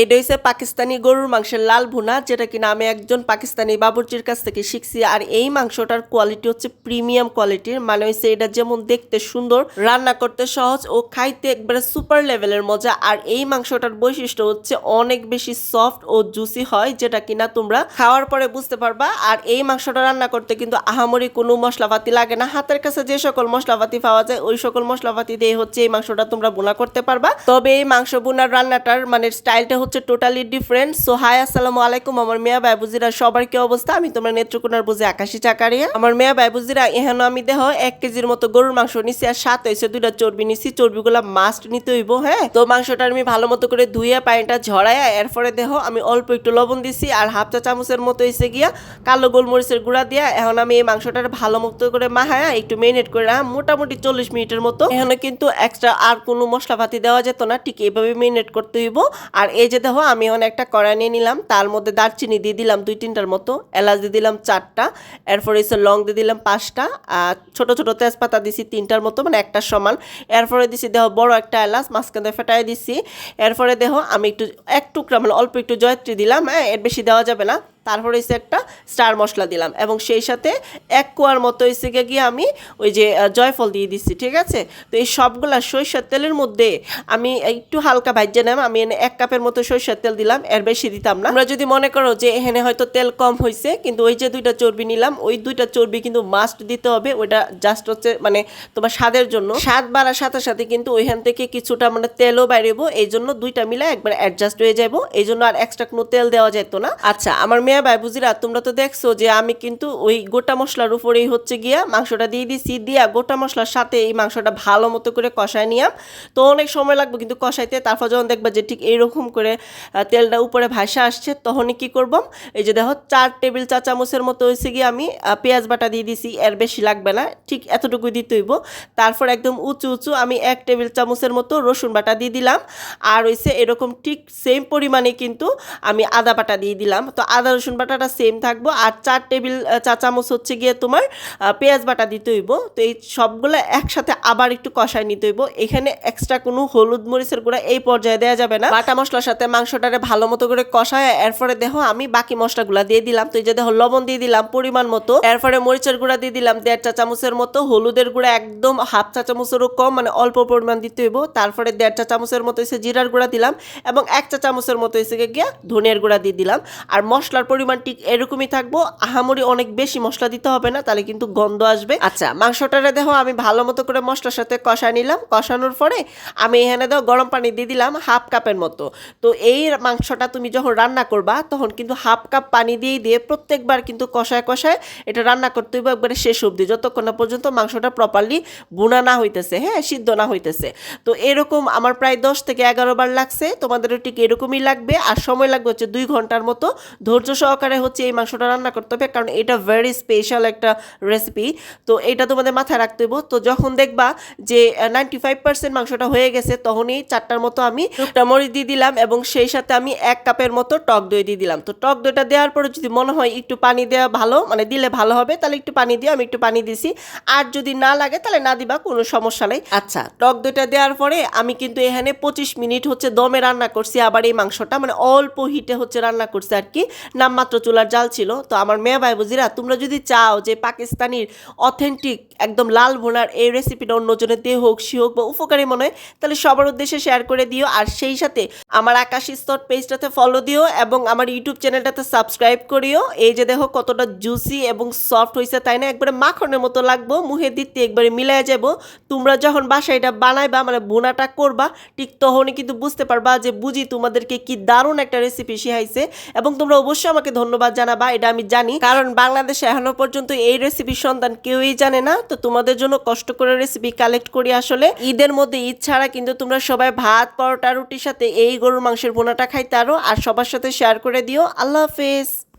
এটা হচ্ছে পাকিস্তানি গরুর মাংসের লাল ভুনা, যেটা কিনা আমি একজন পাকিস্তানি বাবুর্চির কাছ থেকে শিখছি। আর এই মাংসটার কোয়ালিটি হচ্ছে প্রিমিয়াম কোয়ালিটির মানে হচ্ছে এটা যেমন দেখতে সুন্দর, রান্না করতে সহজ ও খাইতে একবারে সুপার লেভেলের মজা। আর এই মাংসটার বৈশিষ্ট্য হচ্ছে অনেক বেশি সফট ও জুসি হয়, যেটা কিনা তোমরা খাওয়ার পরে বুঝতে পারবা। আর এই মাংসটা রান্না করতে কিন্তু আহামরি কোনো মশলাপাতি লাগে না। হাতের কাছে যে সকল মশলাপাতি পাওয়া যায়, ওই সকল মশলাপাতি দিয়ে হচ্ছে এই মাংসটা তোমরা বোনা করতে পারবা। তবে এই মাংস বোনার রান্নাটার মানে স্টাইলটা হচ্ছে টোটালি ডিফারেন্ট সো হাই আসসালামু আলাইকুম। আমার মেয়া বাইবুজিরা সবার কি অবস্থা? আমি তোমার নেত্রকোনার বুঝে আকাশি চাকারিয়া। আমার মেয়া বাইবুজিরা এহেন আমি দেহ এক কেজির মতো গরুর মাংস নিছি আর সাত হয়েছে দুইটা চর্বি নিছি। চর্বিগুলা মাস্ট নিতে হইব হ্যাঁ? তো মাংসটা আমি ভালো মতো করে ধুইয়া, পানিটা ঝরাইয়া, এরপরে দেহ আমি অল্প একটু লবণ দিছি আর হাফ চা চামচের মতো এসে গিয়া কালো গোলমরিচের গুঁড়া দিয়া এখন আমি এই মাংসটা ভালো মতো করে মাহায়া একটু মেরিনেট করে মোটামুটি চল্লিশ মিনিটের মতো। এখানে কিন্তু এক্সট্রা আর কোনো মশলাপাতি দেওয়া যেত না, ঠিক এইভাবে মেরিনেট করতে হইব। আর এই যে দেখো আমি এখন একটা কড়াই নিয়ে নিলাম, তার মধ্যে দারচিনি দিয়ে দিলাম দুই তিনটার মতো, এলাচ দিয়ে দিলাম চারটা, এরপরে এসে লং দিয়ে দিলাম পাঁচটা, আর ছোটো ছোটো তেজপাতা দিছি তিনটার মতো মানে একটা সমান, এরপরে দিছি দেখো বড় একটা এলাচ, মাঝখানে ফেটাই দিছি, এরপরে দেখো আমি একটু, এক টুকরা মানে অল্প একটু জয়ত্রী দিলাম হ্যাঁ এর বেশি দেওয়া যাবে না তারপরে হচ্ছে একটা স্টার মশলা দিলাম এবং সেই সাথে এক কোয়ার মতো এসে গিয়ে আমি ওই যে জয়ফল দিয়ে দিচ্ছি ঠিক আছে? তো এই সবগুলা সরিষার তেলের মধ্যে আমি একটু হালকা ভাজ্যে নাম আমি এনে এক কাপের মতো সরিষার তেল দিলাম, এর বেশি দিতাম না। আমরা যদি মনে করো যে এখানে হয়তো তেল কম হয়েছে কিন্তু ওই যে দুইটা চর্বি নিলাম, ওই দুইটা চর্বি কিন্তু মাস্ট দিতে হবে, ওইটা জাস্ট হচ্ছে মানে তোমার স্বাদের জন্য। স্বাদ বাড়ার সাথে সাথে কিন্তু ওইখান থেকে কিছুটা মানে তেলও বাইরেবো এই জন্য দুইটা মিলে একবার অ্যাডজাস্ট হয়ে যাব এই জন্য আর এক্সট্রা কোনো তেল দেওয়া যেত না। আচ্ছা আমার মেয়ে ভাই বুঝিরা, তোমরা তো দেখছ যে আমি কিন্তু ওই গোটা মশলার উপরেই হচ্ছে গিয়া মাংসটা দিয়ে দিছি, দিয়া গোটা মশলার সাথে এই মাংসটা ভালো মতো করে কষায় নিয়াম তো অনেক সময় লাগবে কিন্তু কষাইতে, তারপর যখন দেখবা যে ঠিক এইরকম করে তেলটা উপরে ভাসা আসছে, তখনই কি করব? এই যে দেখো, চার টেবিল চা চামচের মতো হয়েছে গিয়ে আমি পেঁয়াজ বাটা দিয়ে দিছি, এর বেশি লাগবে না, ঠিক এতটুকু দিতে হইব। তারপর একদম উঁচু উঁচু আমি এক টেবিল চামচের মতো রসুন বাটা দিয়ে দিলাম। আর হয়েছে এরকম ঠিক সেম পরিমাণে কিন্তু আমি আদা বাটা দিয়ে দিলাম। তো আদা রসুন বাটাটা সেম থাকব। আর চার টেবিল চা চামচ হচ্ছে গিয়ে তোমার পেঁয়াজ বাটা দিতে হইব। তো এই সবগুলো একসাথে আবার একটু কষায় নিতে হইব। এখানে এক্সট্রা কোনো হলুদ মরিচের গুঁড়া এই পর্যায়ে দেওয়া যাবে না। বাটা মশলার সাথে মাংসটারে ভালো মতো করে কষায়, এরপরে দেখো আমি বাকি মশলাগুলা দিয়ে দিলাম। তো এই যে দেখো লবণ দিয়ে দিলাম পরিমাণ মতো। এরপরে মরিচের গুঁড়া দিয়ে দিলাম দেড় চা চামচের মতো। হলুদের গুঁড়া একদম হাফ চা চামচেরও কম মানে অল্প পরিমাণ দিতে হইব। তারপরে দেড় চা চামচের মতো এসে জিরার গুঁড়া দিলাম এবং এক চা চামচের মতো এসে গিয়ে ধনিয়ার গুঁড়া দিয়ে দিলাম। আর মশলার পরিমাণ ঠিক এরকমই থাকব। আহামরি অনেক বেশি মশলা দিতে হবে না, তাহলে কিন্তু গন্ধ আসবে। আচ্ছা মাংসটারে দেখো, আমি ভালো মতো করে মশলার সাথে কষায় নিলাম। কষানোর পরে আমি এখানে দেখো, গরম পানি দিয়ে দিলাম হাফ কাপের মতো। তো এই মাংসটা তুমি যখন রান্না করবা, তখন কিন্তু হাফ কাপ পানি দিয়ে দিয়ে প্রত্যেকবার কিন্তু কষায় কষায় এটা রান্না করতে হবে একবারে শেষ অবধি, যতক্ষণ না পর্যন্ত মাংসটা প্রপারলি বুনা না হইতেছে হ্যাঁ সিদ্ধ না হইতেছে। তো এরকম আমার প্রায় দশ থেকে এগারো বার লাগছে, তোমাদেরও ঠিক এরকমই লাগবে। আর সময় লাগবে হচ্ছে দুই ঘণ্টার মতো। ধৈর্য সহকারে হচ্ছে এই মাংসটা রান্না করতে হবে কারণ এটা ভেরি স্পেশাল একটা রেসিপি তো এটা তোমাদের মাথায় রাখতে হবে তো যখন দেখবা যে নাইনটি ফাইভ পার্সেন্ট মাংসটা হয়ে গেছে তখনই চারটার মতো আমি মরিচ দিয়ে দিলাম এবং সেই সাথে আমি এক কাপের মতো টক দই দিয়ে দিলাম। তো টক দইটা দেওয়ার পরে যদি মনে হয় একটু পানি দেওয়া ভালো মানে দিলে ভালো হবে তাহলে একটু পানি দিও আমি একটু পানি দিছি। আর যদি না লাগে তাহলে না দিবা কোনো সমস্যা নেই। আচ্ছা। টক দইটা দেওয়ার পরে আমি কিন্তু এখানে পঁচিশ মিনিট হচ্ছে দমে রান্না করছি আবার এই মাংসটা মানে অল্প হিটে হচ্ছে রান্না করছি আর কি। নামমাত্র চুলার জাল ছিল। তো আমার মেয়ে ভাই বুঝিরা, তোমরা যদি চাও যে পাকিস্তানির অথেন্টিক একদম লাল ভোনার এই রেসিপিটা অন্যজনের দিয়ে হোক, সি হোক বা উপকারী মনে হয়, তাহলে সবার উদ্দেশ্যে শেয়ার করে দিও। আর সেই সাথে আমার আকাশ স্তর পেজটাতে ফলো দিও এবং আমার ইউটিউব চ্যানেলটাতে সাবস্ক্রাইব করিও। এই যে দেখো কতটা জুসি এবং সফট হয়েছে তাই না? একবারে মাখনের মতো লাগবো, মুখে দিতে একবারে মিলাই যাব। তোমরা যখন বাসায় এটা বানাইবা মানে বোনাটা করবা, ঠিক তখনই কিন্তু বুঝতে পারবা যে বুঝি তোমাদেরকে কি দারুণ একটা রেসিপি শিখাইছে। এবং তোমরা অবশ্যই আমাকে ধন্যবাদ জানাবা এটা আমি জানি। কারণ বাংলাদেশে এখনও পর্যন্ত এই রেসিপির সন্ধান কেউই জানে না। তো তোমাদের জন্য কষ্ট করে রেসিপি কালেক্ট করি আসলে। ঈদের মধ্যে ঈদ ছাড়া কিন্তু তোমরা সবাই ভাত, পরোটা, রুটির সাথে এই গরুর মাংসের বোনাটা খাইতে আরও আর সবার সাথে শেয়ার করে দিও। আল্লাহ হাফেজ।